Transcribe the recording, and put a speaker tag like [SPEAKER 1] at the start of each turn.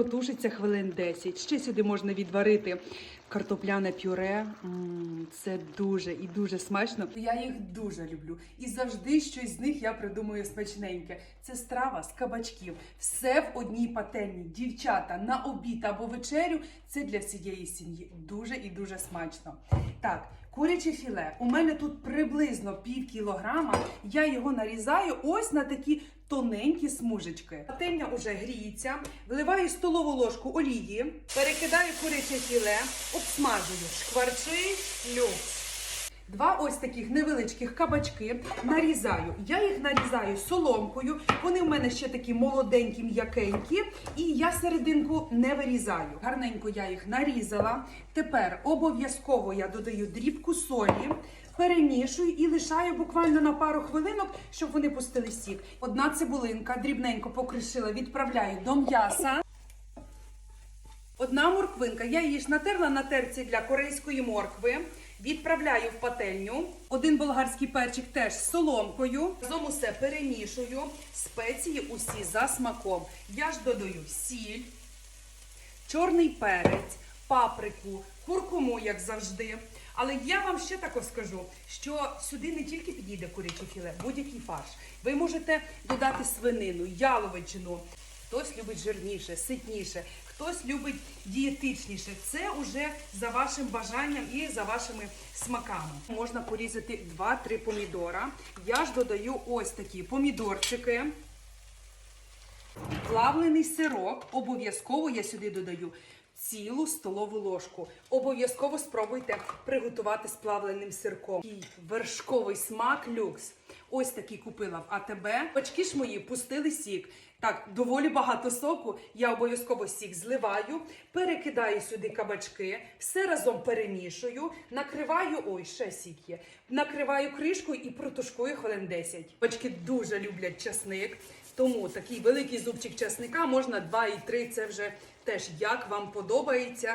[SPEAKER 1] Протушиться хвилин 10. Ще сюди можна відварити картопляне пюре. М, Це дуже і дуже смачно. Я їх дуже люблю. І завжди щось з них я придумую смачненьке. Це страва з кабачків. Все в одній пательні. Дівчата на обід або вечерю. Це для всієї сім'ї. Дуже і дуже смачно. Так, куряче філе. У мене тут приблизно пів кілограма. Я його нарізаю ось на такі тоненькі смужечки. Пательня уже гріється. Вливаю столову ложку олії, перекидаю куряче філе, обсмажую шкварчить люкс. Два ось таких невеличких кабачки нарізаю. Я їх нарізаю соломкою. Вони в мене ще такі молоденькі, м'якенькі, і я серединку не вирізаю. Гарненько я їх нарізала. Тепер обов'язково я додаю дрібку солі. Перемішую і лишаю буквально на пару хвилинок, щоб вони пустили сік. Одна цибулинка дрібненько покришила, відправляю до м'яса. Одна морквинка. Я її ж натерла на терці для корейської моркви. Відправляю в пательню. Один болгарський перчик теж з соломкою. Разом усе перемішую. Спеції усі за смаком. Я ж додаю сіль, чорний перець, паприку, куркуму, як завжди. Але я вам ще також скажу, що сюди не тільки підійде куряче філе, будь-який фарш. Ви можете додати свинину, яловичину. Хтось любить жирніше, ситніше, хтось любить дієтичніше. Це вже за вашим бажанням і за вашими смаками. Можна порізати 2-3 помідора. Я ж додаю ось такі помідорчики. Плавлений сирок. Обов'язково я сюди додаю цілу столову ложку. Обов'язково спробуйте приготувати з плавленим сирком. Такий вершковий смак люкс. Ось такий купила в АТБ. Бачки ж мої пустили сік. Так, доволі багато соку. Я обов'язково сік зливаю, перекидаю сюди кабачки, все разом перемішую, накриваю. Ой, ще сік є. Накриваю кришкою і протушкую хвилин 10. Бачки дуже люблять часник. Тому такий великий зубчик часника можна 2 і 3, це вже теж як вам подобається.